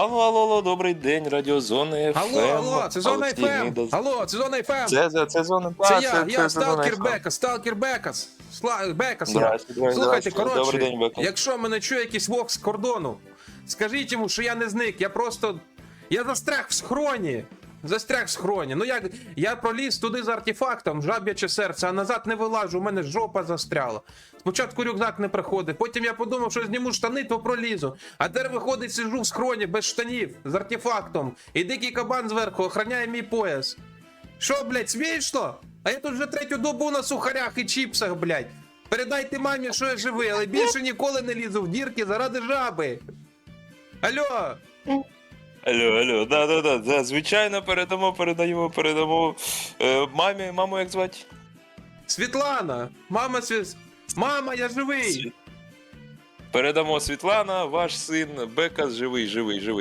Алло, алло, алло, добрий день, радіозони ФМ. Алло, алло, це зона Олексій ФМ. Алло, це зона ФМ. Це, це, це зона Це я, це, я, зона Сталкер FM. Бекас, Сталкер Бекас. Бекас я. Слухайте, коротше, Добрий день, Бекас. якщо мене чує якийсь вок з кордону, скажіть йому, що я не зник, я просто. Я застряг в схроні. Застряг в схроні. Ну як я проліз туди з артефактом, жаб'яче серце, а назад не вилажу, у мене жопа застряла. Спочатку рюкзак не приходить, потім я подумав, що зніму штани, то пролізу. А тепер виходить, сижу в схроні без штанів, з артефактом. І дикий кабан зверху охороняє мій пояс. Що, блядь, смішно? А я тут вже третю добу на сухарях і чіпсах, блядь. Передайте мамі, що я живий, але більше ніколи не лізу в дірки заради жаби. Алло, Алло, алло, да, да, да, да, звичайно, передамо, передаємо, передамо. Е, мамі, маму як звати? Світлана, мама Світ... Мама, я живий! Передамо Світлана, ваш син Бекас живий, живий, живий.